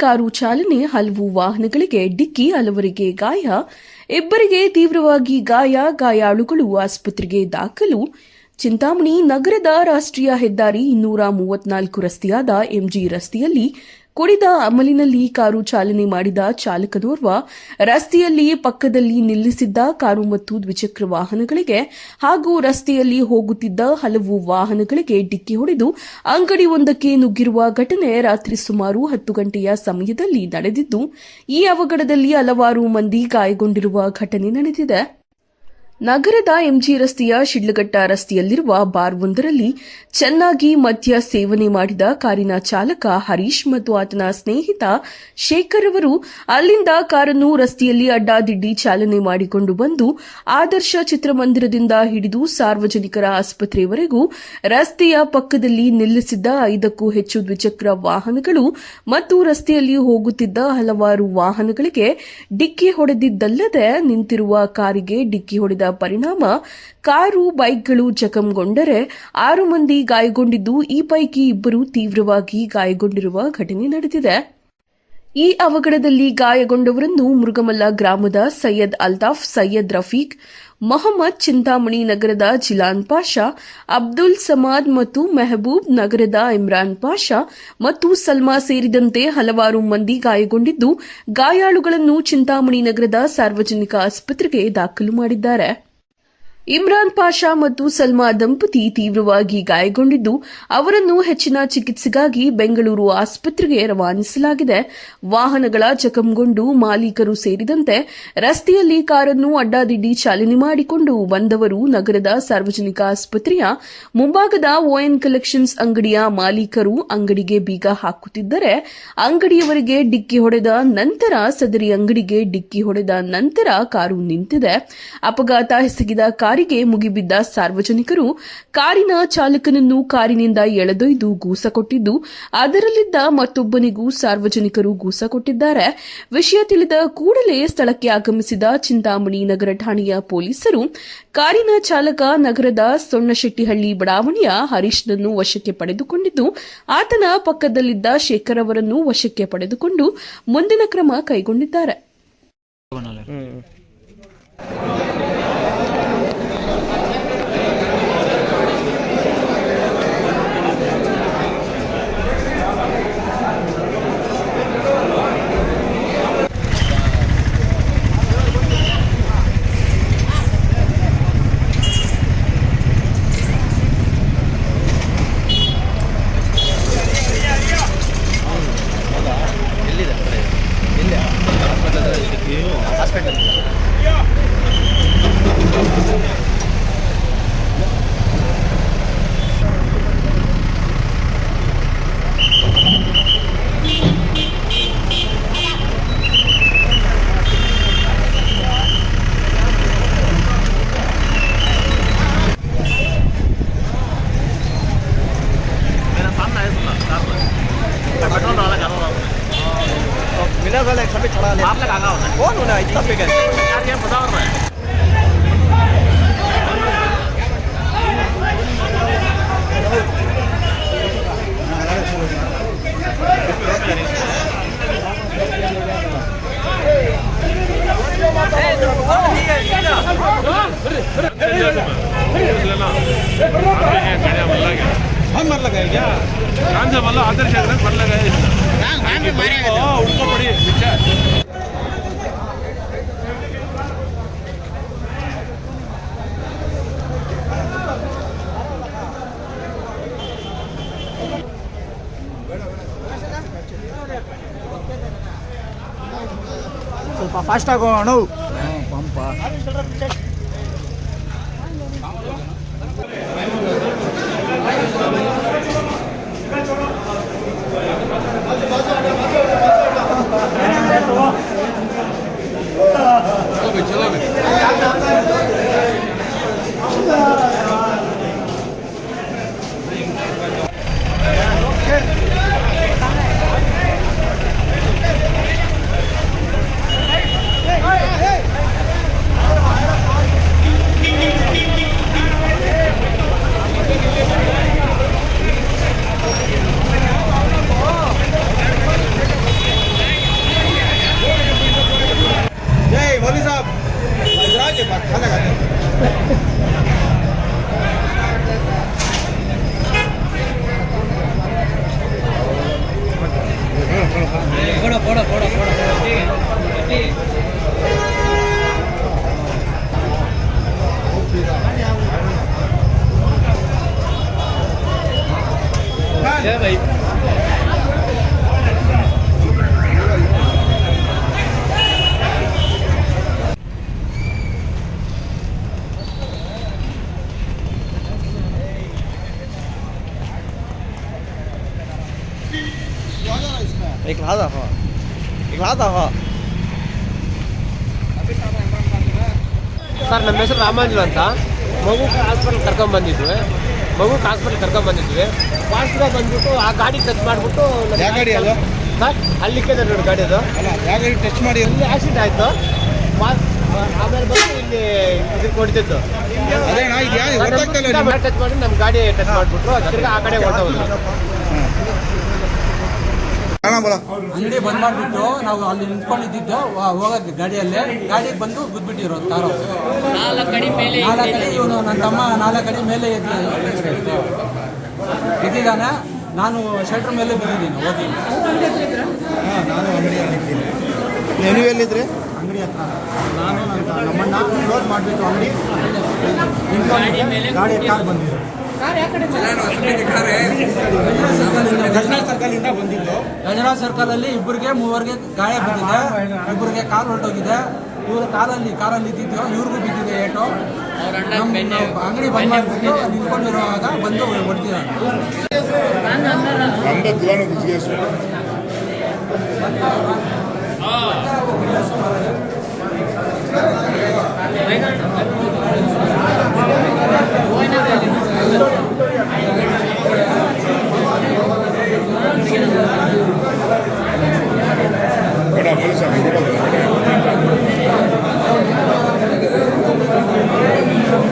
Car ಚಾಲನೆ ಹಲವು ವಾಹನಗಳಿಗೆ ಡಿಕ್ಕಿ ಹಲವರಿಗೆ ಗಾಯ. ಇಬ್ಬರಿಗೆ ತೀವ್ರವಾಗಿ ಗಾಯ, ಗಾಯಾಳುಗಳು ಆಸ್ಪತ್ರೆಗೆ ದಾಖಲು. ಚಿಂತಾಮಣಿ ನಗರದ ರಾಷ್ಟ್ರೀಯ ಹೆದ್ದಾರಿ ಇನ್ನೂರ ಮೂವತ್ನಾಲ್ಕು ರಸ್ತೆಯಾದ ಎಂಜಿ ರಸ್ತೆಯಲ್ಲಿ ಕುಡಿದ ಅಮಲಿನಲ್ಲಿ ಕಾರು ಚಾಲನೆ ಮಾಡಿದ ಚಾಲಕನೋರ್ವ ರಸ್ತೆಯಲ್ಲಿ ಪಕ್ಕದಲ್ಲಿ ನಿಲ್ಲಿಸಿದ್ದ ಕಾರು ಮತ್ತು ದ್ವಿಚಕ್ರ ವಾಹನಗಳಿಗೆ ಹಾಗೂ ರಸ್ತೆಯಲ್ಲಿ ಹೋಗುತ್ತಿದ್ದ ಹಲವು ವಾಹನಗಳಿಗೆ ಡಿಕ್ಕಿ ಹೊಡೆದು ಅಂಗಡಿಯೊಂದಕ್ಕೆ ನುಗ್ಗಿರುವ ಘಟನೆ ರಾತ್ರಿ ಸುಮಾರು ಹತ್ತು ಗಂಟೆಯ ಸಮಯದಲ್ಲಿ ನಡೆದಿದ್ದು, ಈ ಅವಘಡದಲ್ಲಿ ಹಲವಾರು ಮಂದಿ ಗಾಯಗೊಂಡಿರುವ ಘಟನೆ ನಡೆದಿದೆ. ನಗರದ ಎಂಜಿ ರಸ್ತೆಯ ಶಿಡ್ಲಘಟ್ಟ ರಸ್ತೆಯಲ್ಲಿರುವ ಬಾರ್ ಒಂದರಲ್ಲಿ ಚೆನ್ನಾಗಿ ಮದ್ಯ ಸೇವನೆ ಮಾಡಿದ ಕಾರಿನ ಚಾಲಕ ಹರೀಶ್ ಮತ್ತು ಆತನ ಸ್ನೇಹಿತ ಶೇಖರ್ ಅವರು ಅಲ್ಲಿಂದ ಕಾರನ್ನು ರಸ್ತೆಯಲ್ಲಿ ಅಡ್ಡಾದಿಡ್ಡಿ ಚಾಲನೆ ಮಾಡಿಕೊಂಡು ಬಂದು ಆದರ್ಶ ಚಿತ್ರಮಂದಿರದಿಂದ ಹಿಡಿದು ಸಾರ್ವಜನಿಕರ ಆಸ್ಪತ್ರೆಯವರೆಗೂ ರಸ್ತೆಯ ಪಕ್ಕದಲ್ಲಿ ನಿಲ್ಲಿಸಿದ್ದ ಐದಕ್ಕೂ ಹೆಚ್ಚು ದ್ವಿಚಕ್ರ ವಾಹನಗಳು ಮತ್ತು ರಸ್ತೆಯಲ್ಲಿ ಹೋಗುತ್ತಿದ್ದ ಹಲವಾರು ವಾಹನಗಳಿಗೆ ಡಿಕ್ಕಿ ಹೊಡೆದಿದ್ದಲ್ಲದೆ ನಿಂತಿರುವ ಕಾರಿಗೆ ಡಿಕ್ಕಿ ಹೊಡೆದ ಪರಿಣಾಮ ಕಾರು ಬೈಕ್ಗಳು ಜಖಂಗೊಂಡರೆ ಆರು ಮಂದಿ ಗಾಯಗೊಂಡಿದ್ದು ಈ ಪೈಕಿ ಇಬ್ಬರು ತೀವ್ರವಾಗಿ ಗಾಯಗೊಂಡಿರುವ ಘಟನೆ ನಡೆದಿದೆ. ಈ ಅವಘಡದಲ್ಲಿ ಗಾಯಗೊಂಡವರನ್ನು ಮುರುಗಮಲ್ಲ ಗ್ರಾಮದ ಸೈಯದ್ ಅಲ್ತಾಫ್, ಸೈಯದ್ ರಫೀಕ್, ಮೊಹಮ್ಮದ್ ಚಿಂತಾಮಣಿ ನಗರದ ಜಿಲಾನ್ ಪಾಷಾ, ಅಬ್ದುಲ್ ಸಮಾದ್ ಮತ್ತು ಮೆಹಬೂಬ್ ನಗರದ ಇಮ್ರಾನ್ ಪಾಷಾ ಮತ್ತು ಸಲ್ಮಾ ಸೇರಿದಂತೆ ಹಲವಾರು ಮಂದಿ ಗಾಯಗೊಂಡಿದ್ದು, ಗಾಯಾಳುಗಳನ್ನು ಚಿಂತಾಮಣಿ ನಗರದ ಸಾರ್ವಜನಿಕ ಆಸ್ಪತ್ರೆಗೆ ದಾಖಲು ಮಾಡಿದ್ದಾರೆ. ಇಮ್ರಾನ್ ಪಾಷಾ ಮತ್ತು ಸಲ್ಮಾ ದಂಪತಿ ತೀವ್ರವಾಗಿ ಗಾಯಗೊಂಡಿದ್ದು, ಅವರನ್ನು ಹೆಚ್ಚಿನ ಚಿಕಿತ್ಸೆಗಾಗಿ ಬೆಂಗಳೂರು ಆಸ್ಪತ್ರೆಗೆ ರವಾನಿಸಲಾಗಿದೆ. ವಾಹನಗಳ ಜಖಂಗೊಂಡು ಮಾಲೀಕರು ಸೇರಿದಂತೆ ರಸ್ತೆಯಲ್ಲಿ ಕಾರನ್ನು ಅಡ್ಡಾದಿಡ್ಡಿ ಚಾಲನೆ ಮಾಡಿಕೊಂಡು ಬಂದವರು ನಗರದ ಸಾರ್ವಜನಿಕ ಆಸ್ಪತ್ರೆಯ ಮುಂಭಾಗದ ಓಎನ್ ಕಲೆಕ್ಷನ್ಸ್ ಅಂಗಡಿಯ ಮಾಲೀಕರು ಅಂಗಡಿಗೆ ಬೀಗ ಹಾಕುತ್ತಿದ್ದರೆ, ಅಂಗಡಿಯವರಿಗೆ ಡಿಕ್ಕಿ ಹೊಡೆದ ನಂತರ ಸದರಿ ಅಂಗಡಿಗೆ ಡಿಕ್ಕಿ ಹೊಡೆದ ನಂತರ ಕಾರು ನಿಂತಿದೆ. ಅಪಘಾತ ಎಸಗಿದ ಕಾರಿಗೆ ಮುಗಿಬಿದ್ದ ಸಾರ್ವಜನಿಕರು ಕಾರಿನ ಚಾಲಕನನ್ನು ಕಾರಿನಿಂದ ಎಳೆದೊಯ್ದು ಗೂಸ ಕೊಟ್ಟಿದ್ದು, ಅದರಲ್ಲಿದ್ದ ಮತ್ತೊಬ್ಬನಿಗೂ ಸಾರ್ವಜನಿಕರು ಗೂಸ ಕೊಟ್ಟಿದ್ದಾರೆ. ವಿಷಯ ತಿಳಿದ ಕೂಡಲೇ ಸ್ಥಳಕ್ಕೆ ಆಗಮಿಸಿದ ಚಿಂತಾಮಣಿ ನಗರ ಠಾಣೆಯ ಪೊಲೀಸರು ಕಾರಿನ ಚಾಲಕ ನಗರದ ಸೊಣ್ಣಶೆಟ್ಟಿಹಳ್ಳಿ ಬಡಾವಣೆಯ ಹರೀಶ್ನನ್ನು ವಶಕ್ಕೆ ಪಡೆದುಕೊಂಡಿದ್ದು, ಆತನ ಪಕ್ಕದಲ್ಲಿದ್ದ ಶೇಖರ್ ಅವರನ್ನು ವಶಕ್ಕೆ ಪಡೆದುಕೊಂಡು ಮುಂದಿನ ಕ್ರಮ ಕೈಗೊಂಡಿದ್ದಾರೆ. मेरा साल एक्शन पे चढ़ा ले आप लगाना होता है कौन होना है? इतना पे कैसे यार ये बता आ रहा है हम मर लगाए क्या? कौन सा मतलब आदर्श मर लगाए। ಸ್ವಲ್ಪ ಫಾಸ್ಟ್ ಆಗೋಣ. ಪಂಪ. एक लादा हो एक लादा हो ಸರ್ ನಮ್ಮ ಹೆಸರು ರಾಮಾಂಜಲು ಅಂತ ಮಗು ಹಾಸ್ಪಿಟಲ್ ಕರ್ಕೊಂಡ್ ಬಂದಿದ್ವಿ ಮಗು ಹಾಸ್ಪಿಟಲ್ ಕರ್ಕೊಂಡ್ ಬಂದಿದ್ವಿ. ಫಾಸ್ಟ್గా ಬಂದ್ಬಿಟ್ಟು ಆ ಗಾಡಿ ಟಚ್ ಮಾಡಿಬಿಟ್ಟು ಯಾವ ಗಾಡಿ ಅದು? ಸರ್ ಅಲ್ಲಿಕ್ಕೆ ನೋಡಿ ಗಾಡಿ ಅದು. ಅಲ್ಲ ಯಾವ ಗಾಡಿ ಟಚ್ ಮಾಡಿ? ಇಲ್ಲಿ ಆಕ್ಸಿಡೆಂಟ್ ಆಯ್ತು. ಆಮೇಲೆ ಬಂದು ಇಲ್ಲಿ ಇದಕ್ಕೆ ಗೊತ್ತಾಗ್ತಲ್ಲ ಟಚ್ ಮಾಡಿ ನಮ್ಮ ಗಾಡಿ ಟಚ್ ಮಾಡಿಬಿಟ್ರು. ಆ ಕಡೆ ಹೊರಟೋದ್ರು ಬಲ ಅಂಗಡಿ ಬಂದ್ ಮಾಡಿಬಿಟ್ಟು ನಾವು ಅಲ್ಲಿ ನಿಂತ್ಕೊಂಡಿದ್ದು ಹೋಗೋಕ್ಕೆ ಗಾಡಿಯಲ್ಲಿ. ಗಾಡಿಗೆ ಬಂದು ಗುದ್ಬಿಟ್ಟಿರೋದು ನಾಲ್ಕು ನಾಲ್ಕಡಿ ಇವನು ನನ್ನ ತಮ್ಮ ನಾಲ್ಕಡಿ ಮೇಲೆ ಇದ್ದಾನೆ ಎದ್ದಿದ್ದಾನೆ ನಾನು ಶೆಲ್ಟರ್ ಮೇಲೆ ಬಿದ್ದಿದ್ದೀನಿ ಹೋಗಿ. ನಾನು ಅಂಗಡಿಯಲ್ಲಿದ್ದೀನಿ ನೀವು ಎಲ್ಲಿದ್ರಿ ಅಂಗಡಿ ಹತ್ರ. ನಾನು ನನ್ನ ನಮ್ಮಣ್ಣ ಕ್ಲೋಸ್ ಮಾಡಿಬಿಟ್ಟು ಅಂಗಡಿ ಗಾಡಿ ಕಾರ್ ಬಂದಿದ್ದು. ಗಜರಾ ಸರ್ಕಲ್ ಅಲ್ಲಿ ಇಬ್ಬರಿಗೆ ಮೂವರಿಗೆ ಗಾಯ ಬಿದ್ದಿದೆ. ಇಬ್ಬರಿಗೆ ಕಾಲು ಹೊರಟೋಗಿದೆ. ಇವ್ರ ಕಾಲಲ್ಲಿ ಕಾರಲ್ಲಿ ಇದ್ದಿದ್ದು ಇವ್ರಿಗೂ ಬಿದ್ದಿದೆ ಏಟು. ಅಂಗಡಿ ಬಂದ್ ಮಾಡಿಬಿಟ್ಟು ನಿಂತ್ಕೊಂಡಿರುವಾಗ ಬಂದು ಹೊಡ್ತಿದ್ದಾರೆ Bueno, pues